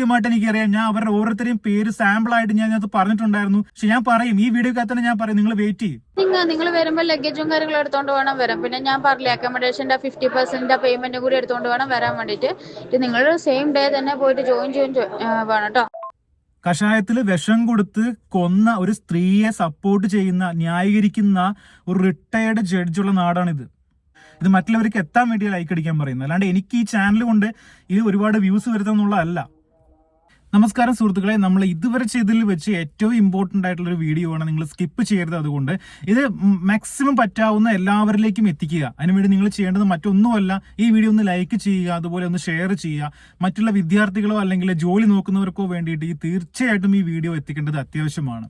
കൃത്യമായിട്ട് എനിക്കറിയാം. ഞാൻ അവരുടെ ഓരോരുത്തരെയും പേര് സാമ്പിൾ ആയിട്ട് ഞാൻ അത് പറഞ്ഞിട്ടുണ്ടായിരുന്നു. പക്ഷെ ഞാൻ പറയും ഈ വീഡിയോക്കകത്ത് തന്നെ ഞാൻ പറയും നിങ്ങൾ വെയിറ്റ് ചെയ്യും. നിങ്ങൾ നിങ്ങൾ വരുമ്പോൾ ലഗേജും കാര്യങ്ങളും എടുത്തോണ്ട് വേണം വരാം പിന്നെ ഞാൻ പറഞ്ഞില്ലേ അക്കോമഡേഷന്റെ ഫിഫ്റ്റി പെർസെന്റ് പേയ്മെന്റ് കൂടി എടുത്തോണ്ട് വേണം വരാൻ വേണ്ടിട്ട് നിങ്ങൾ സെയിം ഡേ തന്നെ പോയിട്ട് ജോയിൻ ചെയ്യും വേണം കേട്ടോ കഷായത്തിൽ വിഷം കൊടുത്ത് കൊന്ന ഒരു സ്ത്രീയെ സപ്പോർട്ട് ചെയ്യുന്ന ന്യായീകരിക്കുന്ന ഒരു റിട്ടയർഡ് ജഡ്ജുള്ള നാടാണിത്. ഇത് മറ്റുള്ളവർക്ക് എത്താൻ വേണ്ടി ലൈക്ക് അടിക്കാൻ പറയുന്നത്. അല്ലാണ്ട് എനിക്ക് ഈ ചാനൽ കൊണ്ട് ഇത് ഒരുപാട് വ്യൂസ് വരുത്തുന്നുള്ളതല്ല. നമസ്കാരം സുഹൃത്തുക്കളെ നമ്മൾ ഇതുവരെ ചെയ്തതിൽ വെച്ച് ഏറ്റവും ഇമ്പോർട്ടന്റ് ആയിട്ടുള്ള ഒരു വീഡിയോ ആണ് നിങ്ങൾ സ്കിപ്പ് ചെയ്യരുത് അതുകൊണ്ട്. ഇത് മാക്സിമം പറ്റാവുന്ന എല്ലാവരിലേക്കും എത്തിക്കുക. അതിനുവേണ്ടി നിങ്ങൾ ചെയ്യേണ്ടത് മറ്റൊന്നുമല്ല ഈ വീഡിയോ ഒന്ന് ലൈക്ക് ചെയ്യുക അതുപോലെ ഒന്ന് ഷെയർ ചെയ്യുക. മറ്റുള്ള വിദ്യാർത്ഥികളോ അല്ലെങ്കിൽ ജോലി നോക്കുന്നവർക്കോ വേണ്ടിയിട്ട് ഈ തീർച്ചയായിട്ടും ഈ വീഡിയോ എത്തിക്കേണ്ടത് അത്യാവശ്യമാണ്.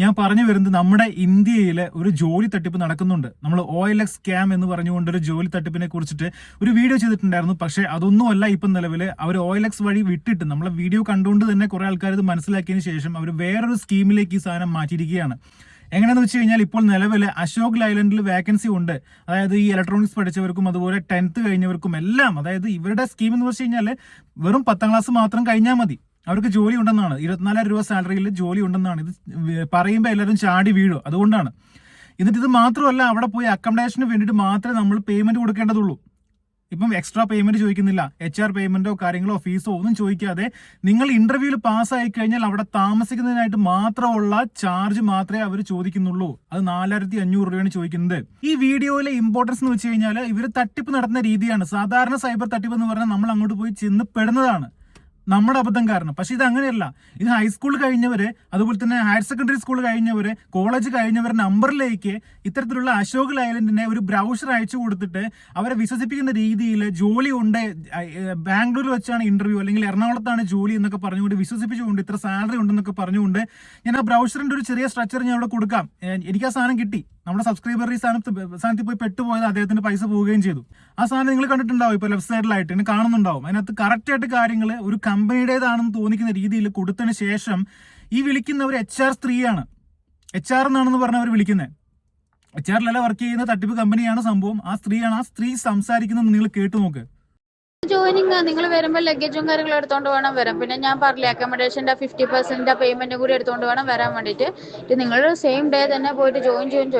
ഞാൻ പറഞ്ഞു വരുന്നത് നമ്മുടെ ഇന്ത്യയിൽ ഒരു ജോലി തട്ടിപ്പ് നടക്കുന്നുണ്ട്. നമ്മൾ ഒ എൽ എക്സ് സ്കാം എന്ന് പറഞ്ഞുകൊണ്ട് ഒരു ജോലി തട്ടിപ്പിനെ കുറിച്ചിട്ട് ഒരു വീഡിയോ ചെയ്തിട്ടുണ്ടായിരുന്നു. പക്ഷേ അതൊന്നുമല്ല ഇപ്പം നിലവിൽ അവർ ഒ എൽ എക്സ് വഴി വിട്ടിട്ട് നമ്മളെ വീഡിയോ കണ്ടുകൊണ്ട് തന്നെ കുറേ ആൾക്കാർ ഇത് മനസ്സിലാക്കിയതിന് ശേഷം അവർ വേറൊരു സ്കീമിലേക്ക് ഈ സാധനം മാറ്റിയിരിക്കുകയാണ്. എങ്ങനെയാണെന്ന് വെച്ച് കഴിഞ്ഞാൽ ഇപ്പോൾ നിലവിൽ അശോക് ലൈലൻഡിൽ വേക്കൻസി ഉണ്ട്. അതായത് ഈ ഇലക്ട്രോണിക്സ് പഠിച്ചവർക്കും അതുപോലെ ടെൻത്ത് കഴിഞ്ഞവർക്കും എല്ലാം അതായത് ഇവരുടെ സ്കീം എന്ന് വെച്ച് കഴിഞ്ഞാൽ വെറും പത്താം ക്ലാസ് മാത്രം കഴിഞ്ഞാൽ മതി. അവർക്ക് ജോലി ഉണ്ടെന്നാണ്. ഇരുപത്തിനാലായിരം രൂപ സാലറിയിൽ ജോലി ഉണ്ടെന്നാണ്. ഇത് പറയുമ്പോൾ എല്ലാവരും ചാടി വീഴും. അതുകൊണ്ടാണ്. എന്നിട്ട് ഇത് മാത്രമല്ല അവിടെ പോയി അക്കോമഡേഷന് വേണ്ടിയിട്ട് മാത്രമേ നമ്മൾ പേയ്മെന്റ് കൊടുക്കേണ്ടതുള്ളൂ. ഇപ്പം എക്സ്ട്രാ പേയ്മെന്റ് ചോദിക്കുന്നില്ല. എച്ച് ആർ പേയ്മെന്റോ കാര്യങ്ങളോ ഫീസോ ഒന്നും ചോദിക്കാതെ നിങ്ങൾ ഇന്റർവ്യൂവിൽ പാസ്സായി കഴിഞ്ഞാൽ അവിടെ താമസിക്കുന്നതിനായിട്ട് മാത്രമുള്ള ചാർജ് മാത്രമേ അവർ ചോദിക്കുന്നുള്ളൂ. അത് നാലായിരത്തി അഞ്ഞൂറ് രൂപയാണ് ചോദിക്കുന്നത്. ഈ വീഡിയോയിലെ ഇമ്പോർട്ടൻസ് എന്ന് വെച്ച് കഴിഞ്ഞാൽ ഇവർ തട്ടിപ്പ് നടത്തുന്ന രീതിയാണ്. സാധാരണ സൈബർ തട്ടിപ്പ് എന്ന് പറഞ്ഞാൽ നമ്മൾ അങ്ങോട്ട് പോയി ചെന്ന് പെടുന്നതാണ്. നമ്മുടെ അബദ്ധം കാരണം. പക്ഷെ ഇത് അങ്ങനെയല്ല. ഇത് ഹൈസ്കൂൾ കഴിഞ്ഞവര് അതുപോലെ തന്നെ ഹയർ സെക്കൻഡറി സ്കൂൾ കഴിഞ്ഞവര് കോളേജ് കഴിഞ്ഞവരുടെ നമ്പറിലേക്ക് ഇത്തരത്തിലുള്ള അശോക് ലൈലൻഡിനെ ഒരു ബ്രൗഷർ അയച്ചു കൊടുത്തിട്ട് അവരെ വിശ്വസിപ്പിക്കുന്ന രീതിയിൽ ജോലി ഉണ്ട്. ബാംഗ്ലൂരിൽ വെച്ചാണ് ഇന്റർവ്യൂ അല്ലെങ്കിൽ എറണാകുളത്താണ് ജോലി എന്നൊക്കെ പറഞ്ഞുകൊണ്ട് വിശ്വസിപ്പിച്ചുകൊണ്ട് ഇത്ര സാലറി ഉണ്ടെന്നൊക്കെ പറഞ്ഞുകൊണ്ട് ഞാൻ ആ ബ്രൗഷറിന്റെ ഒരു ചെറിയ സ്ട്രക്ചർ ഞാൻ അവിടെ കൊടുക്കാം. എനിക്ക് ആ സാധനം കിട്ടി. നമ്മുടെ സബ്സ്ക്രൈബർ ഈ സ്ഥാനത്ത് സ്ഥാനത്ത് പോയി പെട്ടുപോയത് അദ്ദേഹത്തിന്റെ പൈസ പോവുകയും ചെയ്തു. ആ സാധനം നിങ്ങൾ കണ്ടിട്ടുണ്ടാവും ഇപ്പൊ ലെഫ്റ്റ് സൈഡിലായിട്ട് ഇനി കാണുന്നുണ്ടാവും. അതിനകത്ത് കറക്റ്റ് ആയിട്ട് കാര്യങ്ങൾ ഒരു കമ്പനിയുടേതാണെന്ന് തോന്നിക്കുന്ന രീതിയിൽ കൊടുത്തതിന് ശേഷം ഈ വിളിക്കുന്ന ഒരു എച്ച് ആർ സ്ത്രീയാണ്. എച്ച് ആർ എന്നാണെന്ന് പറഞ്ഞവർ വിളിക്കുന്നത് എച്ച് ആറിലല്ല വർക്ക് ചെയ്യുന്ന തട്ടിപ്പ് കമ്പനിയാണ് സംഭവം. ആ സ്ത്രീയാണ് ആ സ്ത്രീ സംസാരിക്കുന്നത് നിങ്ങൾ കേട്ടു നോക്ക് ജോയിനിങ് നിങ്ങൾ വരുമ്പോൾ ലഗേജും കാര്യങ്ങളും എടുത്തോണ്ട് വേണം വരാം പിന്നെ ഞാൻ പറഞ്ഞില്ലേ അക്കോമഡേഷന്റെ ഫിഫ്റ്റി പെർസെന്റ് പേയ്മെന്റും കൂടി എടുത്തോണ്ട് വേണം വരാൻ വേണ്ടിയിട്ട്. നിങ്ങൾ സെയിം ഡേ തന്നെ പോയിട്ട് ജോയിൻ ചെയ്യും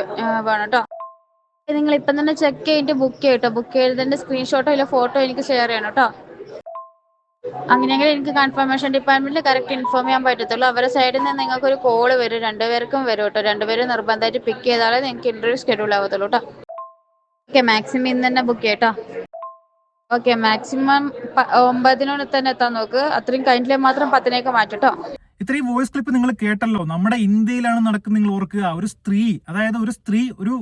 വേണം കേട്ടോ നിങ്ങൾ ഇപ്പം തന്നെ ചെക്ക് ചെയ്തിട്ട് ബുക്ക് ചെയ്യട്ടോ ബുക്ക് ചെയ്തതിന്റെ സ്ക്രീൻഷോട്ടോ ഇല്ല ഫോട്ടോ എനിക്ക് ഷെയർ ചെയ്യണം കേട്ടോ അങ്ങനെയെങ്കിൽ എനിക്ക് കൺഫർമേഷൻ ഡിപ്പാർട്ട്മെന്റിൽ കറക്റ്റ് ഇൻഫോം ചെയ്യാൻ പറ്റത്തുള്ളൂ. അവരുടെ സൈഡിൽ നിന്ന് നിങ്ങൾക്ക് ഒരു കോൾ വരും. രണ്ടുപേർക്കും വരും കേട്ടോ രണ്ടുപേരും നിർബന്ധമായിട്ട് പിക്ക് ചെയ്താലേ നിങ്ങൾക്ക് ഇന്റർവ്യൂ ഷെഡ്യൂൾ ആവത്തുള്ളൂ കേട്ടോ ഓക്കെ മാക്സിമം ഇന്ന് തന്നെ ബുക്ക് ചെയ്യട്ടോ ഓക്കെ മാക്സിമം ഒമ്പതിനോട് തന്നെ എത്താൻ നോക്ക്. അത്രയും കഴിഞ്ഞില്ലേ മാത്രം പത്തിനേക്ക് മാറ്റട്ടോ ഇത്രയും വോയിസ് ക്ലിപ്പ് നിങ്ങൾ കേട്ടല്ലോ. നമ്മുടെ ഇന്ത്യയിലാണ് നടക്കുന്നത് നിങ്ങൾ ഓർക്കുക. ഒരു സ്ത്രീ അതായത് ഒരു സ്ത്രീ ഒരു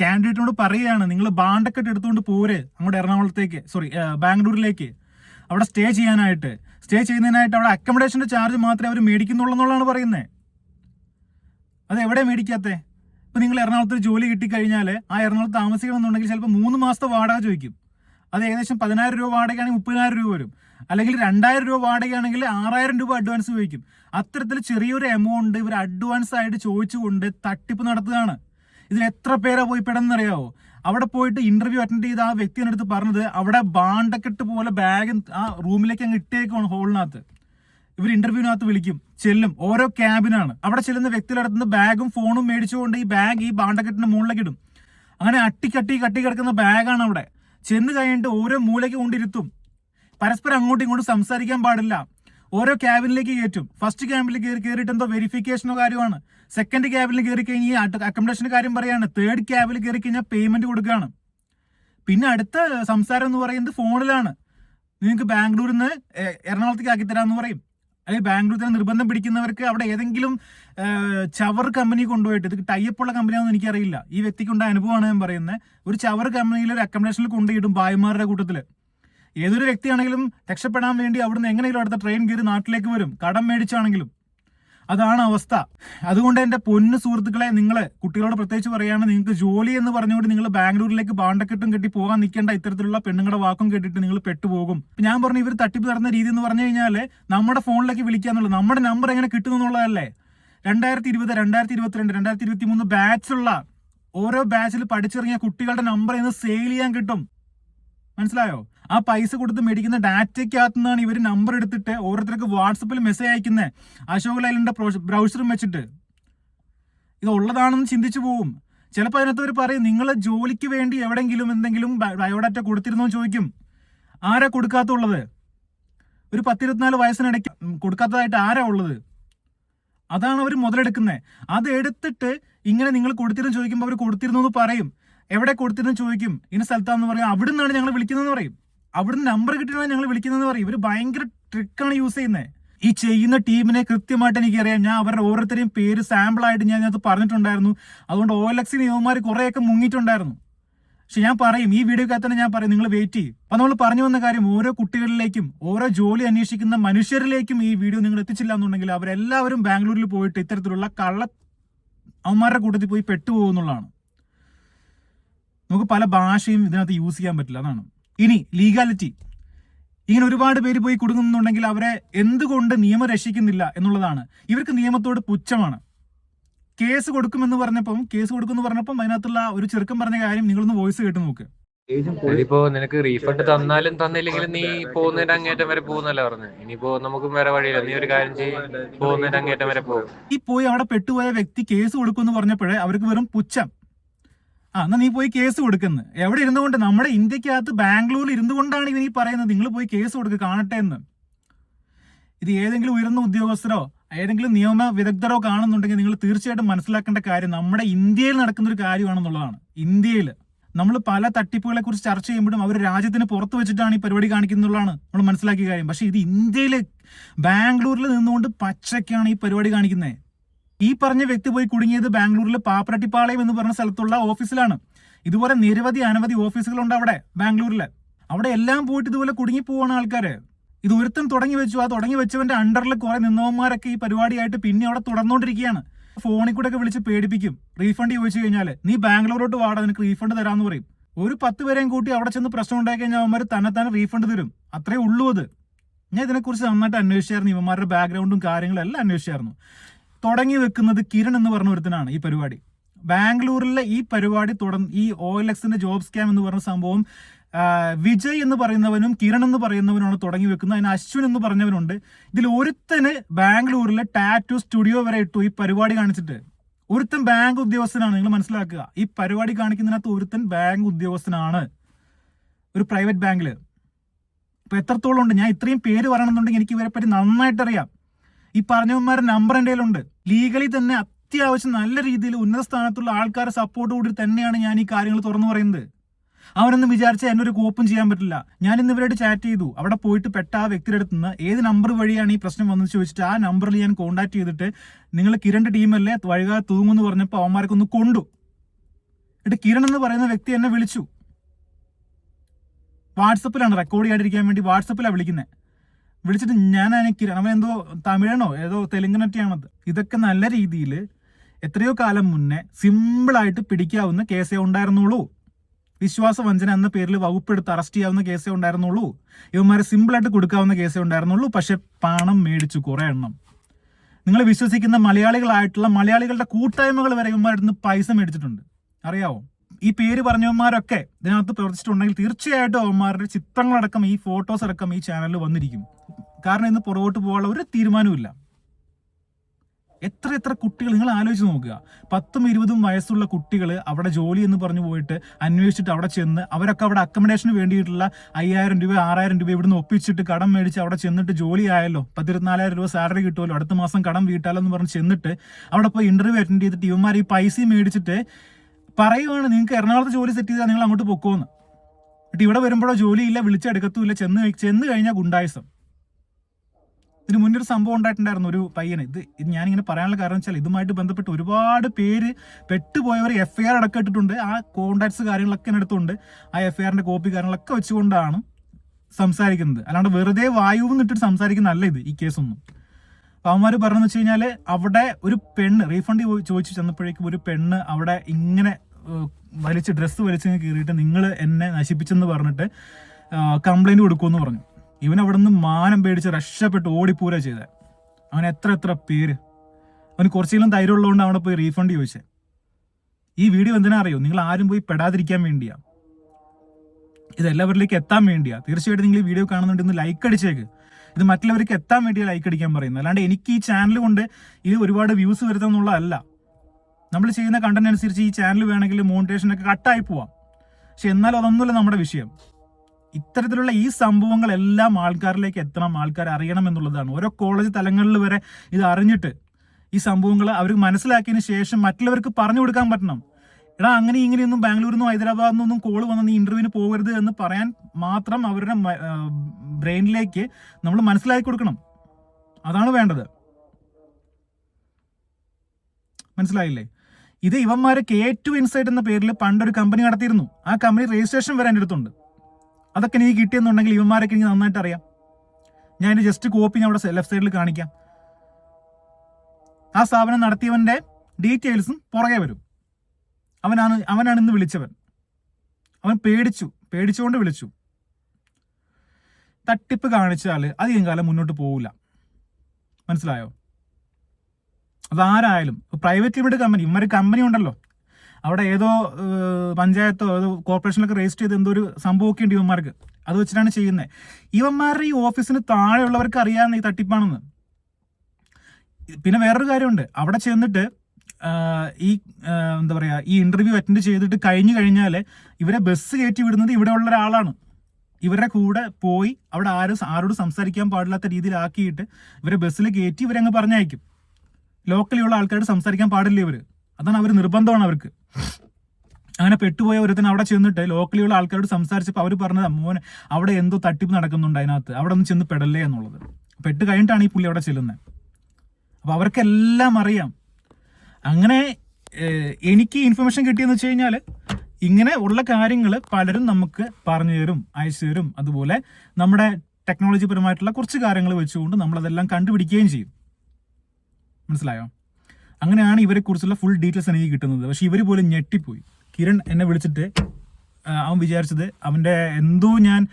കാൻഡിഡേറ്റിനോട് പറയുകയാണ് നിങ്ങൾ ബാണ്ടക്കെട്ട് എടുത്തുകൊണ്ട് പോരെ അങ്ങോട്ട് എറണാകുളത്തേക്ക് സോറി ബാംഗ്ലൂരിലേക്ക്. അവിടെ സ്റ്റേ ചെയ്യാനായിട്ട്. സ്റ്റേ ചെയ്യുന്നതിനായിട്ട് അവിടെ അക്കോമഡേഷന്റെ ചാർജ് മാത്രമേ അവർ മേടിക്കുന്നുള്ളൂ എന്നുള്ളതാണ് പറയുന്നത് അത് എവിടെ മേടിക്കാത്തേ? ഇപ്പൊ നിങ്ങൾ എറണാകുളത്ത് ജോലി കിട്ടിക്കഴിഞ്ഞാൽ ആ എറണാകുളത്ത് താമസിക്കണമെന്നുണ്ടെങ്കിൽ ചിലപ്പോൾ മൂന്ന് മാസത്തെ വാടക ചോദിക്കും. അത് ഏകദേശം പതിനായിരം രൂപ വാടകയാണെങ്കിൽ മുപ്പതിനായിരം രൂപ വരും. അല്ലെങ്കിൽ രണ്ടായിരം രൂപ വാടകയാണെങ്കിൽ ആറായിരം രൂപ അഡ്വാൻസ് ചോദിക്കും അത്തരത്തിൽ ചെറിയൊരു എമൗണ്ട് ഇവർ അഡ്വാൻസ് ആയിട്ട് ചോദിച്ചുകൊണ്ട് തട്ടിപ്പ് നടത്തുകയാണ്. ഇതിൽ എത്ര പേരാ പോയി പെടുന്നറിയാവോ? അവിടെ പോയിട്ട് ഇന്റർവ്യൂ അറ്റൻഡ് ചെയ്ത് ആ വ്യക്തിയുടെ അടുത്ത് പറഞ്ഞത് അവിടെ ബാണ്ടക്കെട്ട് പോലെ ബാഗ് ആ റൂമിലേക്ക് അങ്ങ് ഇട്ടേക്കാണ് ഹോളിനകത്ത് ഇവർ ഇന്റർവ്യൂവിനകത്ത് വിളിക്കും. ചെല്ലും. ഓരോ ക്യാബിനാണ് അവിടെ ചെല്ലുന്ന വ്യക്തിയുടെ അടുത്ത് ബാഗും ഫോണും മേടിച്ചുകൊണ്ട് ഈ ബാഗ് ഈ ബാണ്ടക്കെട്ടിന്റെ മുകളിലേക്ക് ഇടും. അങ്ങനെ അട്ടിക്കട്ടി കട്ടി കിടക്കുന്ന ബാഗാണ് അവിടെ. ചെന്ന് കഴിഞ്ഞിട്ട് ഓരോ മൂലയ്ക്ക് കൊണ്ടിരുത്തും. പരസ്പരം അങ്ങോട്ടും ഇങ്ങോട്ടും സംസാരിക്കാൻ പാടില്ല. ഓരോ ക്യാബിനിലേക്ക് കയറ്റും. ഫസ്റ്റ് ക്യാബിൽ കയറി കയറിയിട്ട് എന്തോ വെരിഫിക്കേഷനോ കാര്യമാണ്. സെക്കൻഡ് ക്യാബിൽ കയറി കഴിഞ്ഞാൽ അക്കോമഡേഷന്റെ കാര്യം പറയാണ്. തേർഡ് ക്യാബിൽ കയറി കഴിഞ്ഞാൽ പേയ്മെന്റ് കൊടുക്കുകയാണ്. പിന്നെ അടുത്ത സംസാരം എന്ന് പറയുന്നത് ഫോണിലാണ് നിങ്ങൾക്ക് ബാംഗ്ലൂരിൽ നിന്ന് എറണാകുളത്തേക്ക് ആക്കി തരാമെന്ന് പറയും. അല്ലെങ്കിൽ ബാംഗ്ലൂരിൽ തന്നെ നിർബന്ധം പിടിക്കുന്നവർക്ക് അവിടെ ഏതെങ്കിലും ചവർ കമ്പനി കൊണ്ടുപോയിട്ട് ഇത് ടൈപ്പുള്ള കമ്പനിയാണെന്ന് എനിക്കറിയില്ല. ഈ വ്യക്തിക്കുണ്ടായ അനുഭവമാണ് ഞാൻ പറയുന്നത് ഒരു ചവർ കമ്പനിയിൽ ഒരു അക്കോമഡേഷനിൽ കൊണ്ടുപോയിട്ടും ഭായിമാരുടെ കൂട്ടത്തിൽ ഏതൊരു വ്യക്തിയാണെങ്കിലും രക്ഷപ്പെടാൻ വേണ്ടി അവിടുന്ന് എങ്ങനെയെങ്കിലും അടുത്ത ട്രെയിൻ കയറി നാട്ടിലേക്ക് വരും. കടം മേടിച്ചാണെങ്കിലും. അതാണ് അവസ്ഥ. അതുകൊണ്ട് എന്റെ പൊന്ന് സുഹൃത്തുക്കളെ നിങ്ങൾ കുട്ടികളോട് പ്രത്യേകിച്ച് പറയുകയാണ് നിങ്ങൾക്ക് ജോലി എന്ന് പറഞ്ഞുകൊണ്ട് നിങ്ങൾ ബാംഗ്ലൂരിലേക്ക് ബാണ്ടക്കെട്ടും കെട്ടി പോകാൻ നിൽക്കേണ്ട ഇത്തരത്തിലുള്ള പെണ്ണുങ്ങളുടെ വാക്കും കേട്ടിട്ട് നിങ്ങൾ പെട്ടുപോകും. ഞാൻ പറഞ്ഞു ഇവർ തട്ടിപ്പ് നടന്ന രീതി എന്ന് പറഞ്ഞു കഴിഞ്ഞാൽ നമ്മുടെ ഫോണിലേക്ക് വിളിക്കാന്നുള്ളത് നമ്മുടെ നമ്പർ എങ്ങനെ കിട്ടുന്നുള്ളതല്ലേ രണ്ടായിരത്തി ഇരുപത് രണ്ടായിരത്തി ഇരുപത്തിരണ്ട് രണ്ടായിരത്തി ഇരുപത്തി മൂന്ന് ബാച്ചുള്ള ഓരോ ബാച്ചിൽ പഠിച്ചിറങ്ങിയ കുട്ടികളുടെ നമ്പർ ഇന്ന് സെയിൽ ചെയ്യാൻ കിട്ടും. മനസ്സിലായോ? ആ പൈസ കൊടുത്ത് മേടിക്കുന്ന ഡാറ്റയ്ക്കകത്തു നിന്നാണ് ഇവർ നമ്പർ എടുത്തിട്ട് ഓരോരുത്തർക്ക് വാട്സപ്പിൽ മെസ്സേജ് അയക്കുന്നത് അശോക് ലൈലിന്റെ ബ്രൗസറും വെച്ചിട്ട്. ഇത് ഉള്ളതാണെന്ന് ചിന്തിച്ചു പോവും. ചിലപ്പോൾ അതിനകത്ത് അവർ പറയും നിങ്ങൾ ജോലിക്ക് വേണ്ടി എവിടെങ്കിലും എന്തെങ്കിലും ബയോഡാറ്റ കൊടുത്തിരുന്നോ ചോദിക്കും. ആരാ കൊടുക്കാത്തുള്ളത്? ഒരു പത്തിരുപത്തിനാല് വയസ്സിനിടയ്ക്ക് കൊടുക്കാത്തതായിട്ട് ആരാ ഉള്ളത്? അതാണ് അവർ മുതലെടുക്കുന്നത് അത് എടുത്തിട്ട് ഇങ്ങനെ നിങ്ങൾ കൊടുത്തിരുന്നു ചോദിക്കുമ്പോൾ അവർ കൊടുത്തിരുന്നു എന്ന് പറയും. എവിടെ കൊടുത്തിരുന്നു ചോദിക്കും. ഇന്ന സ്ഥലത്താന്ന് പറയും. അവിടെ നിന്നാണ് ഞങ്ങൾ വിളിക്കുന്നതെന്ന് പറയും. അവിടുന്ന് നമ്പർ കിട്ടിയാണ് ഞങ്ങൾ വിളിക്കുന്നതെന്ന് പറയും. ഇവർ ഭയങ്കര ട്രിക്കാണ് യൂസ് ചെയ്യുന്നത് ഈ ചെയ്യുന്ന ടീമിനെ കൃത്യമായിട്ട് എനിക്കറിയാം. ഞാൻ അവരുടെ ഓരോരുത്തരെയും പേര് സാമ്പിൾ ആയിട്ട് ഞാൻ അത് പറഞ്ഞിട്ടുണ്ടായിരുന്നു. അതുകൊണ്ട് ഓ എൽ എക്സിന് യുവമാർ കുറേയൊക്കെ മുങ്ങിയിട്ടുണ്ടായിരുന്നു. പക്ഷെ ഞാൻ പറയും ഈ വീഡിയോ തന്നെ ഞാൻ പറയും നിങ്ങൾ വെയിറ്റ് ചെയ്യും. അപ്പൊ നമ്മൾ പറഞ്ഞു വന്ന കാര്യം ഓരോ കുട്ടികളിലേക്കും ഓരോ ജോലി അന്വേഷിക്കുന്ന മനുഷ്യരിലേക്കും ഈ വീഡിയോ നിങ്ങൾ എത്തിച്ചില്ല എന്നുണ്ടെങ്കിൽ അവരെല്ലാവരും ബാംഗ്ലൂരിൽ പോയിട്ട് ഇത്തരത്തിലുള്ള കള്ള അവന്മാരുടെ കൂട്ടത്തിൽ പോയി പെട്ടുപോകുന്നുള്ളതാണ് നമുക്ക് പല ഭാഷയും ഇതിനകത്ത് യൂസ് ചെയ്യാൻ പറ്റില്ല അതാണ്. ഇനി ലീഗാലിറ്റി ഇങ്ങനെ ഒരുപാട് പേര് പോയി കുടുങ്ങുന്നുണ്ടെങ്കിൽ അവരെ എന്തുകൊണ്ട് നിയമം രക്ഷിക്കുന്നില്ല എന്നുള്ളതാണ്. ഇവർക്ക് നിയമത്തോട് പുച്ഛമാണ്. കേസ് കൊടുക്കുമെന്ന് പറഞ്ഞപ്പം കേസ് കൊടുക്കുമെന്ന് പറഞ്ഞപ്പം അതിനകത്തുള്ള ഒരു ചെറുക്കം പറഞ്ഞ കാര്യം നിങ്ങളൊന്ന് വോയിസ് കേട്ട് നോക്ക്. നിനക്ക് റീഫണ്ട് തന്നാലും തന്നില്ലെങ്കിലും നീ പോകുന്നതിന്റെ അങ്ങേറ്റം വരെ പോകുന്നല്ല പറഞ്ഞു ഇനിയിപ്പോ നമുക്കും വേറെ വഴിയില്ല. നീ ഒരു കാര്യം ചെയ്യും പോകുന്നതിന്റെ അങ്ങേറ്റം വരെ പോകും. ഈ പോയി അവിടെ പെട്ടുപോയ വ്യക്തി കേസ് കൊടുക്കുമെന്ന് പറഞ്ഞപ്പോഴേ അവർക്ക് വെറും പുച്ഛം. ആ എന്നാ നീ പോയി കേസ് കൊടുക്കുന്നു. എവിടെ ഇരുന്നുകൊണ്ട്? നമ്മുടെ ഇന്ത്യക്കകത്ത് ബാംഗ്ലൂരിൽ ഇരുന്നുകൊണ്ടാണ് ഇവൻ ഈ പറയുന്നത്. നിങ്ങൾ പോയി കേസ് കൊടുക്കുക കാണട്ടെ എന്ന്. ഇത് ഏതെങ്കിലും ഉയർന്ന ഉദ്യോഗസ്ഥരോ ഏതെങ്കിലും നിയമ വിദഗ്ധരോ കാണുന്നുണ്ടെങ്കിൽ നിങ്ങൾ തീർച്ചയായിട്ടും മനസ്സിലാക്കേണ്ട കാര്യം നമ്മുടെ ഇന്ത്യയിൽ നടക്കുന്ന ഒരു കാര്യമാണെന്നുള്ളതാണ്. ഇന്ത്യയിൽ നമ്മൾ പല തട്ടിപ്പുകളെ കുറിച്ച് ചർച്ച ചെയ്യുമ്പോഴും അവർ രാജ്യത്തിന് പുറത്ത് വെച്ചിട്ടാണ് ഈ പരിപാടി കാണിക്കുന്നുള്ളതാണ് നമ്മൾ മനസ്സിലാക്കിയ കാര്യം. പക്ഷേ ഇത് ഇന്ത്യയിൽ ബാംഗ്ലൂരിൽ നിന്നുകൊണ്ട് പച്ചയ്ക്കാണ് ഈ പരിപാടി കാണിക്കുന്നത്. ഈ പറഞ്ഞ വ്യക്തി പോയി കുടുങ്ങിയത് ബാംഗ്ലൂരിലെ പാപ്പരട്ടിപ്പാളയം എന്ന് പറഞ്ഞ സ്ഥലത്തുള്ള ഓഫീസിലാണ്. ഇതുപോലെ നിരവധി അനവധി ഓഫീസുകളുണ്ട് അവിടെ ബാംഗ്ലൂരിൽ അവിടെ എല്ലാം പോയിട്ട് ഇതുപോലെ കുടുങ്ങി പോവാണ് ആൾക്കാര്. ഇത് ഒരുത്തൻ തുടങ്ങി വെച്ചു ആ തുടങ്ങി വെച്ചവന്റെ അണ്ടറിൽ കുറെ നിന്നവന്മാരൊക്കെ ഈ പരിപാടിയായിട്ട് പിന്നെ അവിടെ തുടർന്നുകൊണ്ടിരിക്കുകയാണ് ഫോണിൽ കൂടെ ഒക്കെ വിളിച്ച് പേടിപ്പിക്കും. റീഫണ്ട് ചോദിച്ചു കഴിഞ്ഞാൽ നീ ബാംഗ്ലൂരോട്ട് വാടാ നിനക്ക് റീഫണ്ട് തരാമെന്ന് പറയും. ഒരു പത്ത് പേരെയും കൂട്ടി അവിടെ ചെന്ന് പ്രശ്നം ഉണ്ടാക്കി കഴിഞ്ഞാൽ അവന്മാർ തന്നെ തന്നെ റീഫണ്ട് തരും. അത്രേ ഉള്ളൂ അത്. ഞാൻ ഇതിനെക്കുറിച്ച് നന്നായിട്ട് അന്വേഷിച്ചായിരുന്നു. ഇവന്മാരുടെ ബാക്ക്ഗ്രൗണ്ടും കാര്യങ്ങളും എല്ലാം അന്വേഷിച്ചായിരുന്നു. തുടങ്ങി വെക്കുന്നത് കിരൺ എന്ന് പറഞ്ഞ ഒരുത്തനാണ് ഈ പരിപാടി. ബാംഗ്ലൂരിലെ ഈ പരിപാടി തുടർന്ന് ഈ ഒ എൽ എക്സിന്റെ ജോബ് സ്കാം എന്ന് പറഞ്ഞ സംഭവം വിജയ് എന്ന് പറയുന്നവനും കിരൺ എന്ന് പറയുന്നവനുമാണ് തുടങ്ങി വെക്കുന്നത്. അതിന് അശ്വിൻ എന്ന് പറഞ്ഞവനുണ്ട്. ഇതിൽ ഒരുത്തന് ബാംഗ്ലൂരിലെ ടാറ്റു സ്റ്റുഡിയോ വരെ ഇട്ടു ഈ പരിപാടി കാണിച്ചിട്ട്. ഒരുത്തൻ ബാങ്ക് ഉദ്യോഗസ്ഥനാണ് നിങ്ങൾ മനസ്സിലാക്കുക. ഈ പരിപാടി കാണിക്കുന്നതിനകത്ത് ഒരുത്തൻ ബാങ്ക് ഉദ്യോഗസ്ഥനാണ്. ഒരു പ്രൈവറ്റ് ബാങ്കിൽ ഇപ്പൊ എത്രത്തോളം ഉണ്ട്? ഞാൻ ഇത്രയും പേര് പറയണമെന്നുണ്ടെങ്കിൽ എനിക്ക് ഇവരെ പറ്റി നന്നായിട്ട് അറിയാം ഈ പറഞ്ഞവന്മാരുടെ നമ്പർ എന്റെ കയ്യിലുണ്ട് ലീഗലി തന്നെ അത്യാവശ്യം നല്ല രീതിയിൽ ഉന്നത സ്ഥാനത്തുള്ള ആൾക്കാരെ സപ്പോർട്ട് കൂടി തന്നെയാണ് ഞാൻ ഈ കാര്യങ്ങൾ തുറന്നു പറയുന്നത്. അവരൊന്നും വിചാരിച്ച എന്നെ ഒരു കോപ്പും ചെയ്യാൻ പറ്റില്ല. ഞാൻ ഇന്ന് ഇവരായിട്ട് ചാറ്റ് ചെയ്തു. അവിടെ പോയിട്ട് പെട്ട ആ വ്യക്തിയുടെ അടുത്ത് നിന്ന് ഏത് നമ്പർ വഴിയാണ് ഈ പ്രശ്നം വന്നത് ചോദിച്ചിട്ട് ആ നമ്പറിൽ ഞാൻ കോൺടാക്ട് ചെയ്തിട്ട് നിങ്ങൾ കിരണിന്റെ ടീമല്ലേ വഴുകാതെ തൂങ്ങുമെന്ന് പറഞ്ഞപ്പോൾ അവന്മാർക്ക് ഒന്ന് കൊണ്ടു. എന്നിട്ട് കിരൺ എന്ന് പറയുന്ന വ്യക്തി എന്നെ വിളിച്ചു. വാട്സപ്പിലാണ് റെക്കോർഡ് ചെയ്യാതിരിക്കാൻ വേണ്ടി വാട്സപ്പിലാണ് വിളിക്കുന്നത് വിളിച്ചിട്ട് ഞാൻ അനക്കില്ല അവൻ എന്തോ തമിഴനോ ഏതോ തെലുങ്കിനൊക്കെയാണത്. ഇതൊക്കെ നല്ല രീതിയിൽ എത്രയോ കാലം മുന്നേ സിമ്പിളായിട്ട് പിടിക്കാവുന്ന കേസേ ഉണ്ടായിരുന്നുള്ളൂ. വിശ്വാസവഞ്ചന എന്ന പേരിൽ വകുപ്പെടുത്ത് അറസ്റ്റ് ചെയ്യാവുന്ന കേസേ ഉണ്ടായിരുന്നുള്ളൂ. ഇവന്മാരെ സിമ്പിളായിട്ട് കൊടുക്കാവുന്ന കേസേ ഉണ്ടായിരുന്നുള്ളൂ പക്ഷെ പണം മേടിച്ചു കുറെ എണ്ണം. നിങ്ങൾ വിശ്വസിക്കുന്ന മലയാളികളായിട്ടുള്ള മലയാളികളുടെ കൂട്ടായ്മകൾ വരെ ഇവന്മാരുടെ നിന്ന് പൈസ മേടിച്ചിട്ടുണ്ട്. അറിയാവോ? ഈ പേര് പറഞ്ഞവന്മാരൊക്കെ ഇതിനകത്ത് പ്രവർത്തിച്ചിട്ടുണ്ടെങ്കിൽ തീർച്ചയായിട്ടും അവന്മാരുടെ ചിത്രങ്ങളടക്കം ഈ ഫോട്ടോസ് അടക്കം ഈ ചാനലിൽ വന്നിരിക്കും. കാരണം ഇന്ന് പുറകോട്ട് പോകാനുള്ള ഒരു തീരുമാനമില്ല എത്ര എത്ര കുട്ടികൾ നിങ്ങൾ ആലോചിച്ച് നോക്കുക. പത്തും ഇരുപതും വയസ്സുള്ള കുട്ടികൾ അവിടെ ജോലി എന്ന് പറഞ്ഞു പോയിട്ട് അന്വേഷിച്ചിട്ട് അവിടെ ചെന്ന് അവരൊക്കെ അവിടെ അക്കോമഡേഷന് വേണ്ടിയിട്ടുള്ള അയ്യായിരം രൂപ ആറായിരം രൂപ ഇവിടുന്ന് ഒപ്പിച്ചിട്ട് കടം മേടിച്ച് അവിടെ ചെന്നിട്ട് ജോലി ആയല്ലോ. പത്തിരുപത്തിനാലായിരം രൂപ സാലറി കിട്ടുമല്ലോ. അടുത്ത മാസം കടം വീട്ടാലോ എന്ന് പറഞ്ഞ് ചെന്നിട്ട് അവിടെ പോയി ഇന്റർവ്യൂ അറ്റൻഡ് ചെയ്തിട്ട് ഇവന്മാർ ഈ പൈസയും മേടിച്ചിട്ട് പറയുവാണ് നിങ്ങൾക്ക് എറണാകുളത്ത് ജോലി സെറ്റ് ചെയ്താൽ നിങ്ങൾ അങ്ങോട്ട് പൊക്കോന്ന്. എന്നിട്ട് ഇവിടെ വരുമ്പോഴോ ജോലിയില്ല വിളിച്ചെടുക്കത്തുമില്ല ചെന്ന് ചെന്ന് കഴിഞ്ഞാൽ ഗുണ്ടായസം. ഇതിന് മുന്നൊരു സംഭവം ഉണ്ടായിട്ടുണ്ടായിരുന്നു ഒരു പയ്യനെ. ഇത് ഇത് ഞാനിങ്ങനെ പറയാനുള്ള കാരണം വെച്ചാൽ ഇതുമായിട്ട് ബന്ധപ്പെട്ട് ഒരുപാട് പേര് പെട്ടുപോയവർ എഫ് ഐ ആർ അടക്കം ഇട്ടിട്ടുണ്ട്. ആ കോണ്ടാക്ട്സ് കാര്യങ്ങളൊക്കെ എടുത്തുകൊണ്ട് ആ എഫ് ഐ ആറിന്റെ കോപ്പി കാര്യങ്ങളൊക്കെ വെച്ചുകൊണ്ടാണ് സംസാരിക്കുന്നത്. അല്ലാണ്ട് വെറുതെ വായുവും ഇട്ടിട്ട് സംസാരിക്കുന്നതല്ല ഇത് ഈ കേസൊന്നും. അപ്പൊ അവന്മാര് പറഞ്ഞെന്ന് വെച്ച് കഴിഞ്ഞാൽ അവിടെ ഒരു പെണ്ണ് റീഫണ്ട് ചോദിച്ചു ചെന്നപ്പോഴേക്കും ഒരു പെണ്ണ് അവിടെ ഇങ്ങനെ വലിച്ച് ഡ്രസ്സ് വലിച്ച് കീറിയിട്ട് നിങ്ങൾ എന്നെ നശിപ്പിച്ചെന്ന് പറഞ്ഞിട്ട് കംപ്ലൈന്റ് കൊടുക്കുമെന്ന് പറഞ്ഞു. ഇവൻ അവിടെ നിന്ന് മാനം പേടിച്ച് രക്ഷപ്പെട്ട് ഓടിപ്പൂര ചെയ്തത് അവൻ എത്ര എത്ര പേര്. അവന് കുറച്ചെങ്കിലും ധൈര്യം ഉള്ളതുകൊണ്ട് അവിടെ പോയി റീഫണ്ട് ചോദിച്ചേ. ഈ വീഡിയോ എന്തിനാ അറിയോ? നിങ്ങൾ ആരും പോയി പെടാതിരിക്കാൻ വേണ്ടിയാ. ഇത് എല്ലാവരിലേക്ക് എത്താൻ വേണ്ടിയാ. തീർച്ചയായിട്ടും നിങ്ങൾ ഈ വീഡിയോ കാണുന്നുണ്ടെങ്കിൽ ലൈക്ക് അടിച്ചേക്ക്. ഇത് മറ്റുള്ളവർക്ക് എത്താൻ വേണ്ടിയാ ലൈക്ക് അടിക്കാൻ പറയുന്നത്. അല്ലാണ്ട് എനിക്ക് ഈ ചാനൽ കൊണ്ട് ഇത് ഒരുപാട് വ്യൂസ് വരുത്തുന്നുള്ളതല്ല. നമ്മൾ ചെയ്യുന്ന കണ്ടന്റ് അനുസരിച്ച് ഈ ചാനൽ വേണമെങ്കിൽ മോണിറ്റേഷൻ ഒക്കെ കട്ടായി പോവാം. പക്ഷെ എന്നാലും അതൊന്നുമില്ല നമ്മുടെ വിഷയം. ഇത്തരത്തിലുള്ള ഈ സംഭവങ്ങളെല്ലാം ആൾക്കാരിലേക്ക് എത്തണം ആൾക്കാർ അറിയണം എന്നുള്ളതാണ്. ഓരോ കോളേജ് തലങ്ങളിൽ വരെ ഇത് അറിഞ്ഞിട്ട് ഈ സംഭവങ്ങൾ അവർ മനസ്സിലാക്കിയതിന് ശേഷം മറ്റുള്ളവർക്ക് പറഞ്ഞു കൊടുക്കാൻ പറ്റണം. എടാ അങ്ങനെ ഇങ്ങനെയൊന്നും ബാംഗ്ലൂരിൽ നിന്നും ഹൈദരാബാദിൽ നിന്നൊന്നും കോൾ വന്ന് നീ ഇന്റർവ്യൂവിന് പോകരുത് എന്ന് പറയാൻ മാത്രം അവരുടെ ബ്രെയിനിലേക്ക് നമ്മൾ മനസ്സിലാക്കി കൊടുക്കണം. അതാണ് വേണ്ടത്. മനസ്സിലായില്ലേ? ഇത് ഇവന്മാരെ കെ ടു ഇൻസൈറ്റ് എന്ന പേരിൽ പണ്ടൊരു കമ്പനി നടത്തിയിരുന്നു. ആ കമ്പനി രജിസ്ട്രേഷൻ വരെ എന്റെ അടുത്തുണ്ട്. അതൊക്കെ എനിക്ക് കിട്ടിയെന്നുണ്ടെങ്കിൽ ഇവന്മാരൊക്കെ എനിക്ക് നന്നായിട്ട് അറിയാം. ഞാൻ എന്റെ ജസ്റ്റ് കോപ്പി ഞാൻ അവിടെ ലെഫ്റ്റ് സൈഡിൽ കാണിക്കാം. ആ സ്ഥാപനം നടത്തിയവന്റെ ഡീറ്റെയിൽസും പുറകെ വരും. അവനാണ് അവനാണ് ഇന്ന് വിളിച്ചവൻ. അവൻ പേടിച്ചു പേടിച്ചുകൊണ്ട് വിളിച്ചു. തട്ടിപ്പ് കാണിച്ചാൽ അധികം കാലം മുന്നോട്ട് പോവില്ല മനസ്സിലായോ? അതാരായാലും പ്രൈവറ്റ് ലിമിറ്റഡ് കമ്പനി ഇമ്മൊരു കമ്പനി ഉണ്ടല്ലോ. അവിടെ ഏതോ പഞ്ചായത്തോ ഏതോ കോർപ്പറേഷനിലൊക്കെ രജിസ്റ്റർ ചെയ്ത് എന്തോ ഒരു സംഭവമൊക്കെ ഉണ്ട് ഇവന്മാർക്ക്. അത് വെച്ചിട്ടാണ് ചെയ്യുന്നത് ഇവന്മാരുടെ ഈ ഓഫീസിന് താഴെയുള്ളവർക്ക് അറിയാവുന്ന ഈ തട്ടിപ്പാണെന്ന്. പിന്നെ വേറൊരു കാര്യമുണ്ട്. അവിടെ ചെന്നിട്ട് ഈ എന്താ പറയുക ഈ ഇന്റർവ്യൂ അറ്റൻഡ് ചെയ്തിട്ട് കഴിഞ്ഞു കഴിഞ്ഞാൽ ഇവരെ ബസ് കയറ്റി വിടുന്നത് ഇവിടെ ഉള്ള ഒരാളാണ്. ഇവരുടെ കൂടെ പോയി അവിടെ ആരും ആരോട് സംസാരിക്കാൻ പാടില്ലാത്ത രീതിയിലാക്കിയിട്ട് ഇവരെ ബസ്സിൽ കയറ്റി ഇവരങ്ങ് പറഞ്ഞയക്കും. ലോക്കലിയുള്ള ആൾക്കാരോട് സംസാരിക്കാൻ പാടില്ല ഇവർ? അതാണ് അവർ നിർബന്ധമാണ് അവർക്ക്. അങ്ങനെ പെട്ടുപോയ ഒരുത്തൻ അവിടെ ചെന്നിട്ട് ലോക്കലിയുള്ള ആൾക്കാരോട് സംസാരിച്ചപ്പോൾ അവർ പറഞ്ഞത് മോൻ അവിടെ എന്തോ തട്ടിപ്പ് നടക്കുന്നുണ്ട് അതിനകത്ത്. അവിടെ ഒന്ന് ചെന്ന് പെടല്ലേ എന്നുള്ളത്. പെട്ട് കഴിഞ്ഞിട്ടാണ് ഈ പുള്ളി അവിടെ ചെല്ലുന്നത് അപ്പോൾ അവർക്കെല്ലാം അറിയാം. അങ്ങനെ എനിക്ക് ഇൻഫർമേഷൻ കിട്ടിയെന്ന് വെച്ച് കഴിഞ്ഞാൽ ഇങ്ങനെ ഉള്ള കാര്യങ്ങൾ പലരും നമുക്ക് പറഞ്ഞു തരും അയച്ചു തരും. അതുപോലെ നമ്മുടെ ടെക്നോളജി പരമായിട്ടുള്ള കുറച്ച് കാര്യങ്ങൾ വെച്ചുകൊണ്ട് നമ്മളതെല്ലാം കണ്ടുപിടിക്കുകയും ചെയ്യും. മനസ്സിലായോ? അങ്ങനെയാണ് ഇവരെ കുറിച്ചുള്ള ഫുൾ ഡീറ്റെയിൽസ് എനിക്ക് കിട്ടുന്നത്. പക്ഷെ ഇവർ പോലും ഞെട്ടിപ്പോയി. കിരൺ എന്നെ വിളിച്ചിട്ട് അവൻ വിചാരിച്ചത് അവന്റെ എന്തോ ഞാൻ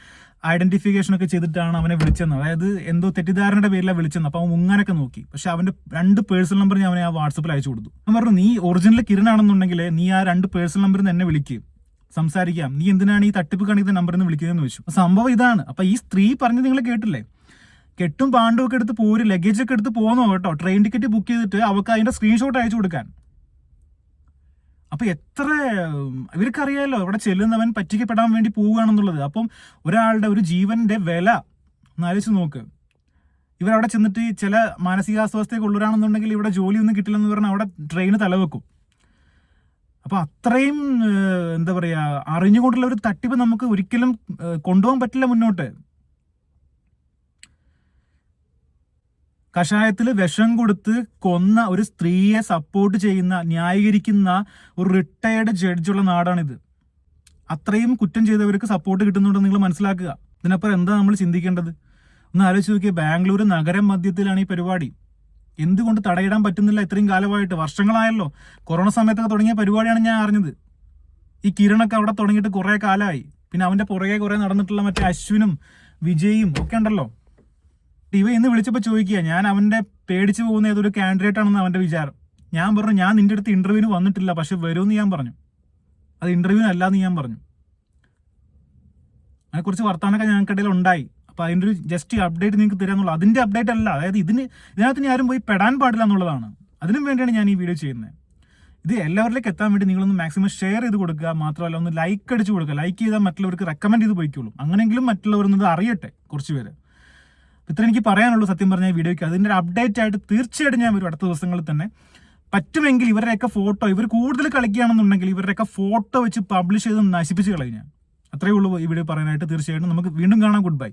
ഐഡന്റിഫിക്കേഷൻ ഒക്കെ ചെയ്തിട്ടാണ് അവനെ വിളിച്ചെന്ന് അതായത് എന്തോ തെറ്റിദ്ധാരണയുടെ പേരിലാണ് വിളിച്ചെന്ന് അപ്പോൾ അവൻ ഉങ്ങനൊക്കെ നോക്കി. പക്ഷെ അവന്റെ രണ്ട് പേഴ്സണൽ നമ്പർ ഞാൻ അവനെ ആ വാട്സപ്പിൽ അയച്ചു കൊടുത്തു. അവൻ പറഞ്ഞു നീ ഒറിജിനൽ കിരൺ ആണെന്നുണ്ടെങ്കിൽ നീ ആ രണ്ട് പേഴ്സണൽ നമ്പറിൽ നിന്ന് എന്നെ വിളിക്കും. സംസാരിക്കാം. നീ എന്തിനാണ് ഈ തട്ടിപ്പ് കാണിക്കുന്ന നമ്പറിൽ നിന്ന് വിളിക്കുന്നതെന്ന് വെച്ചു സംഭവം ഇതാണ്. അപ്പൊ ഈ സ്ത്രീ പറഞ്ഞത് നിങ്ങൾ കേട്ടില്ലേ? കെട്ടും പാണ്ടും ഒക്കെ എടുത്ത് പോര് ലഗേജ് ഒക്കെ എടുത്ത് പോകുന്നു കേട്ടോ. ട്രെയിൻ ടിക്കറ്റ് ബുക്ക് ചെയ്തിട്ട് അവർക്ക് അതിന്റെ സ്ക്രീൻഷോട്ട് അയച്ചു കൊടുക്കാൻ. അപ്പൊ എത്ര ഇവർക്കറിയാലോ ഇവിടെ ചെല്ലുന്നവൻ പറ്റിക്കപ്പെടാൻ വേണ്ടി പോവുകയാണെന്നുള്ളത്. അപ്പം ഒരാളുടെ ഒരു ജീവന്റെ വില ഒന്ന് ആലോചിച്ച് നോക്ക്. ഇവരവിടെ ചെന്നിട്ട് ചില മാനസികാസ്വാസ്ഥയൊക്കെ ഉള്ളവരാണെന്നുണ്ടെങ്കിൽ ഇവിടെ ജോലിയൊന്നും കിട്ടില്ലെന്ന് പറഞ്ഞാൽ അവിടെ ട്രെയിന് തലവെക്കും. അപ്പൊ അത്രയും എന്താ പറയാ അറിഞ്ഞുകൊണ്ടുള്ള ഒരു തട്ടിപ്പ് നമുക്ക് ഒരിക്കലും കൊണ്ടുപോകാൻ പറ്റില്ല മുന്നോട്ട്. കഷായത്തിൽ വിഷം കൊടുത്ത് കൊന്ന ഒരു സ്ത്രീയെ സപ്പോർട്ട് ചെയ്യുന്ന ന്യായീകരിക്കുന്ന ഒരു റിട്ടയർഡ് ജഡ്ജുള്ള നാടാണിത്. അത്രയും കുറ്റം ചെയ്തവർക്ക് സപ്പോർട്ട് കിട്ടുന്നുണ്ടെന്ന് നിങ്ങൾ മനസ്സിലാക്കുക. ഇതിനപ്പുറം എന്താ നമ്മൾ ചിന്തിക്കേണ്ടത്? ഒന്ന് ആലോചിച്ച് നോക്കിയ ബാംഗ്ലൂർ നഗരം മധ്യത്തിലാണ് ഈ പരിപാടി. എന്തുകൊണ്ട് തടയിടാൻ പറ്റുന്നില്ല ഇത്രയും കാലമായിട്ട്? വർഷങ്ങളായല്ലോ. കൊറോണ സമയത്തൊക്കെ തുടങ്ങിയ പരിപാടിയാണ് ഞാൻ അറിഞ്ഞത്. ഈ കിരണൊക്കെ അവിടെ തുടങ്ങിയിട്ട് കുറേ കാലമായി. പിന്നെ അവന്റെ പുറകെ കുറേ നടന്നിട്ടുള്ള മറ്റേ അശ്വിനും വിജയും ഒക്കെ ഉണ്ടല്ലോ. ഇവ ഇന്ന് വിളിച്ചപ്പോൾ ചോദിക്കുക ഞാൻ അവന്റെ പേടിച്ചു പോകുന്ന ഏതൊരു കാൻഡിഡേറ്റ് ആണെന്ന് അവന്റെ വിചാരം. ഞാൻ പറഞ്ഞു ഞാൻ നിന്റെ അടുത്ത് ഇന്റർവ്യൂവിന് വന്നിട്ടില്ല പക്ഷെ വരുമെന്ന് ഞാൻ പറഞ്ഞു. അത് ഇന്റർവ്യൂവിന് അല്ലാന്ന് ഞാൻ പറഞ്ഞു. അങ്ങനെ കുറച്ച് വർത്തമാനമൊക്കെ ഞങ്ങൾക്കിടയിൽ ഉണ്ടായി. അപ്പൊ അതിന്റെ ഒരു ജസ്റ്റ് അപ്ഡേറ്റ് നിങ്ങൾക്ക് തരാന്നുള്ളൂ അതിന്റെ അപ്ഡേറ്റ് അല്ല അതായത് ഇതിന് ഇതിനകത്ത് ഇനി ആരും പോയി പെടാൻ പാടില്ല എന്നുള്ളതാണ്. അതിനും വേണ്ടിയാണ് ഞാൻ ഈ വീഡിയോ ചെയ്യുന്നത്. ഇത് എല്ലാവരിലേക്ക് എത്താൻ വേണ്ടി നിങ്ങളൊന്ന് മാക്സിമം ഷെയർ ചെയ്ത് കൊടുക്കുക. മാത്രമല്ല ഒന്ന് ലൈക്ക് അടിച്ച് കൊടുക്കുക. ലൈക്ക് ചെയ്താൽ മറ്റുള്ളവർക്ക് റെക്കമെൻഡ് ചെയ്ത് പോയിക്കോളും. അങ്ങനെയെങ്കിലും മറ്റുള്ളവർ അറിയട്ടെ കുറച്ച് പേര്. ഇത്ര എനിക്ക് പറയാനുള്ളൂ സത്യം പറഞ്ഞ വീഡിയോയ്ക്ക്. അതിന്റെ ഒരു അപ്ഡേറ്റ് ആയിട്ട് തീർച്ചയായിട്ടും ഞാൻ വരും അടുത്ത ദിവസങ്ങളിൽ തന്നെ. പറ്റുമെങ്കിൽ ഇവരുടെയൊക്കെ ഫോട്ടോ ഇവർ കൂടുതൽ കളിക്കുകയാണെന്നുണ്ടെങ്കിൽ ഇവരുടെയൊക്കെ ഫോട്ടോ വെച്ച് പബ്ലിഷ് ചെയ്ത് നശിപ്പിച്ച് കളയും ഞാൻ. അത്രയേ ഉള്ളൂ ഈ വീഡിയോ പറയാനായിട്ട്. തീർച്ചയായിട്ടും നമുക്ക് വീണ്ടും കാണാം. Good bye